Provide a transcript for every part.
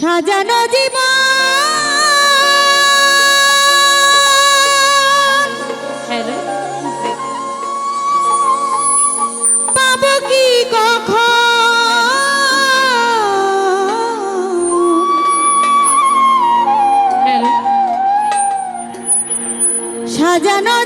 সাজানো জীবন। পাবো কি কখন? সাজানো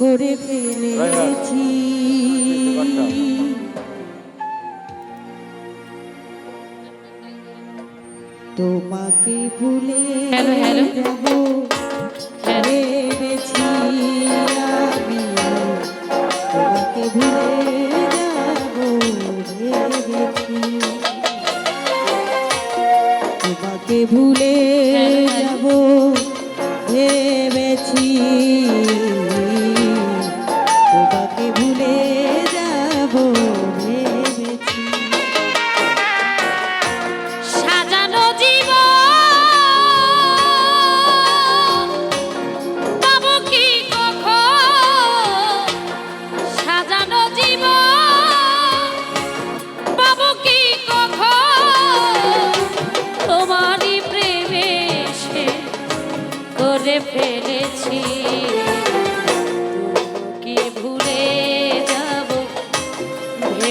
করে ফেলেছি। তোমাকে ভুলে তোমাকে ভুলে যাব তোমাকে ভুলে যাব হে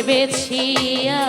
বেছিয়া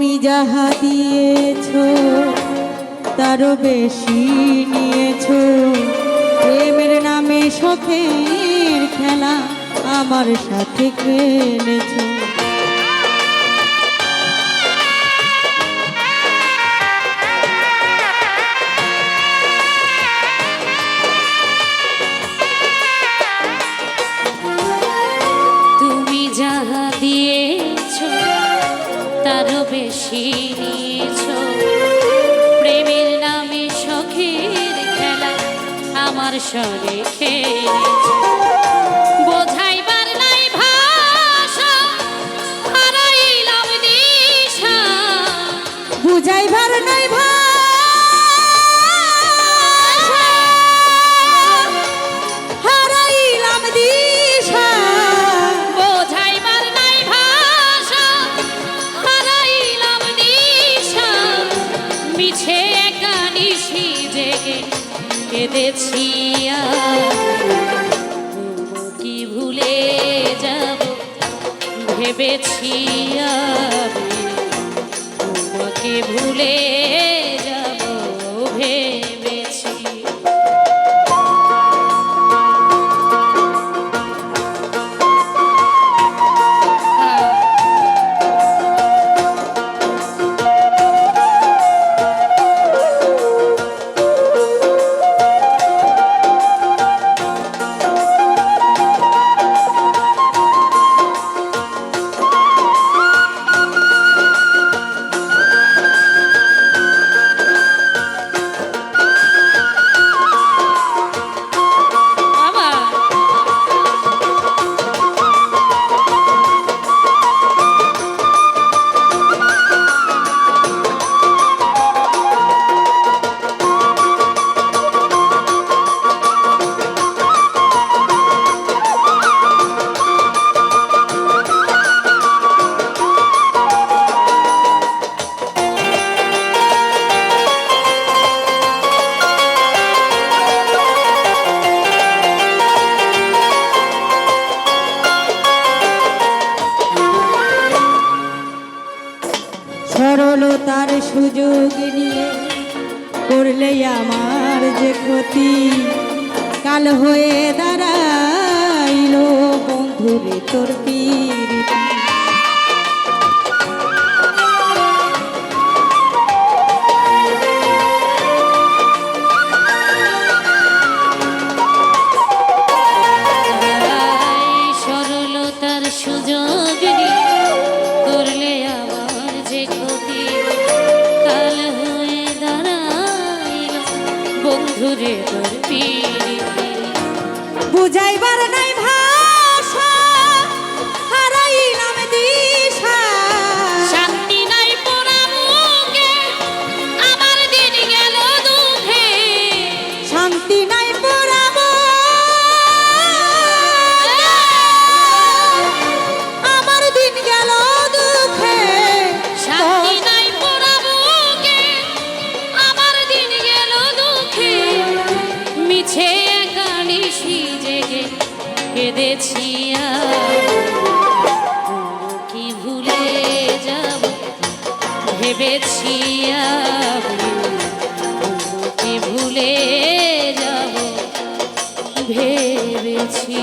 তুমি যাহা দিয়েছ তারও বেশি নিয়েছ। প্রেমের নামে সখের খেলা আমার সাথে খেলেছো। রেখে ভেবেছি আমি তোমাকে ভুলে সুযোগ নিয়ে করলে আমার যে ক্ষতি। কাল হয়ে দাঁড়াইল বন্ধুরে তোর পীর জেগে কেঁদেছি কি ভুলে যাব? ভেবেছি কি ভুলে যাব? ভেবেছি।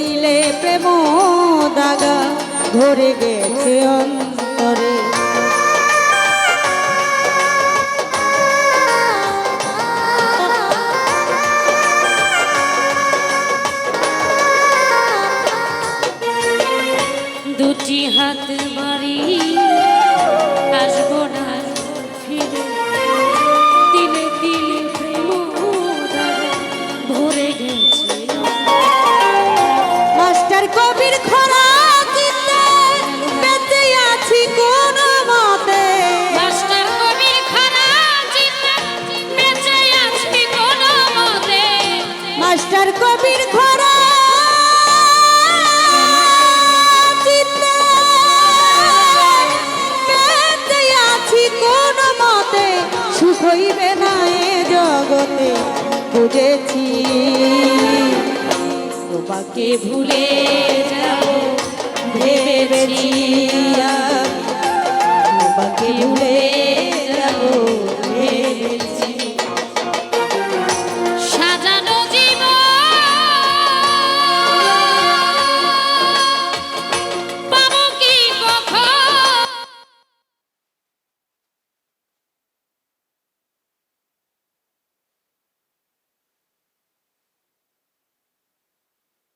তিলে প্রেম দাগা ধরে গেছে অন্তরে। দুটি হাত বাড়ি আসব না এ জগতে বুঝেছি তোমাকে ভুলে যাব ভেবেছি তোমাকে ভুলে যাব।